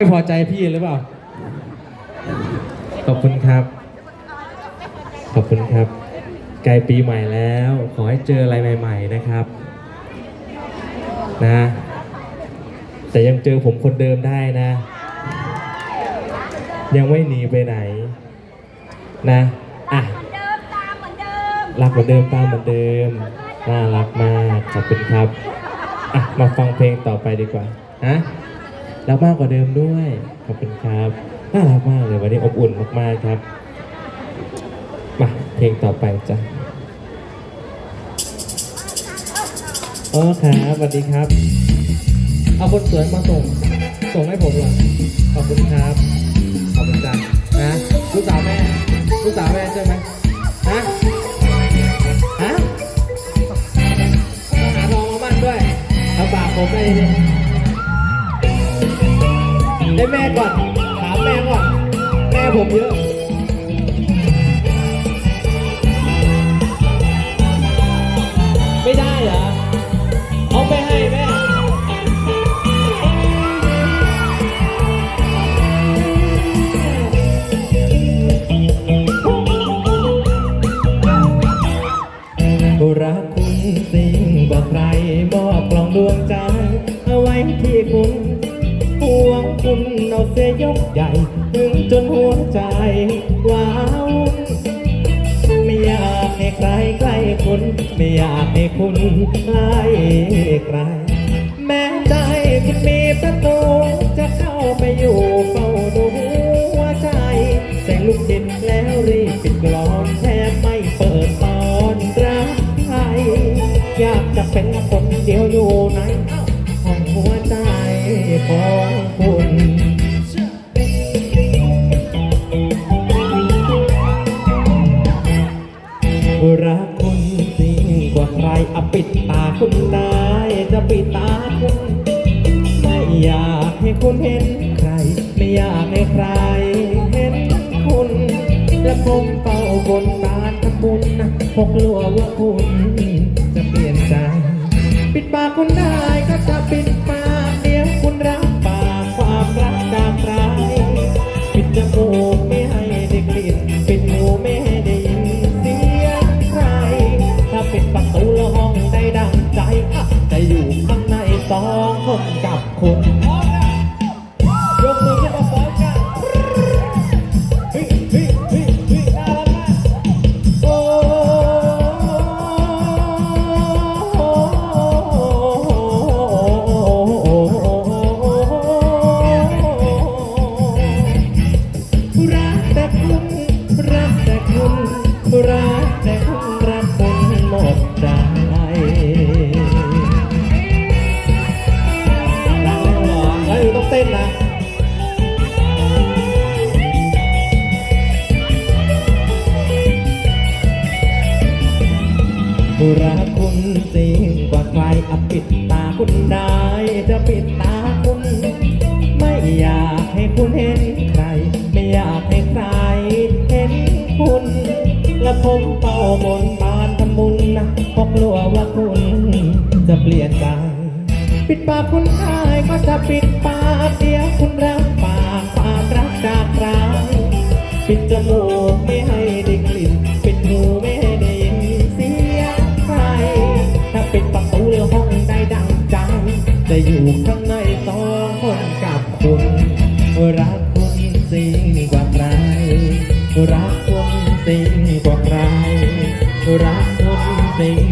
ไม่พอใจพี่หรือเปล่า ขอบคุณครับ ขอบคุณครับ ใกล้ปีใหม่แล้ว ขอให้เจออะไรใหม่ ๆ นะครับ นะ แต่ยังเจอผมคนเดิมได้นะ ยังไม่หนีไปไหน นะ อะเดิมตามเหมือนเดิมรักเหมือนเดิมตามเหมือนเดิม น่ารักมาก ขอบคุณครับ อะ มาฟังเพลงต่อไปดีกว่าฮะ รักมากกว่าเดิมด้วย ขอบคุณครับน่ารักมากเลยวันนี้อบอุ่นมากๆครับ มาเพลงต่อไปจ้ะอ๋อครับสวัสดีครับ เอาคนสวยมาส่ง ส่งให้ผมเหรอขอบคุณครับ ขอบคุณจ้ะนะลูกสาวแม่ลูกสาวแม่ใช่ไหมฮะฮะต้องหาทองมามั่นด้วยเอาฝากผมได้ดิ ให้แม่ก่อน ถามแม่ก่อน แม่ผมเยอะไม่ได้เหรอ เอาไปให้แม่ รักคุณสิ่งกว่าใครมอบกล่องดวงใจ เอาไว้ที่คุณ ห่วงคุณเอาเสียยกใหญ่ ถึงจนหัวใจว้าวไม่อยากให้ใครใกล้คุณ ไม่อยากให้คุณใกล้ใคร แม้ใจคุณมีประตูจะเข้าไปอยู่เฝ้าดูหัวใจ แสงลูกดินแล้วรีบปิดกลอนแทบไม่เปิดตอนรักใครอยากจะเป็นคนเดียวอยู่ในห้องหัวใจของ ปิดตาคุณได้จะปิดตาคุณ ไม่อยากให้คุณเห็นใคร ไม่อยากให้ใครเห็นคุณ และผมเฝ้าบนตานทำบุญนะพกลัวว่าคุณจะเปลี่ยนใจ ปิดปากคุณได้ก็จะปิด กั รักคุณจริงกว่าใครอปิดตาคุณได้จะปิดตาคุณ ไม่อยากให้คุณเห็นใคร ไม่อยากให้ใครเห็นคุณ และผมเป่าบนบานทำบุญนะเพราะกลัวว่าคุณจะเปลี่ยนใจปิดปากคุณอายก็จะปิดปากเดียวคุณรับปากความรักจากใครปิดจมูกไม่ให้ได้กลิ่นปิดหูไม่ให้ จะอยู่ข้างในต่อคนกับคนรักคนสิ่งกว่าใครรักคนสิ่งกว่าใครรักคนสิ่ง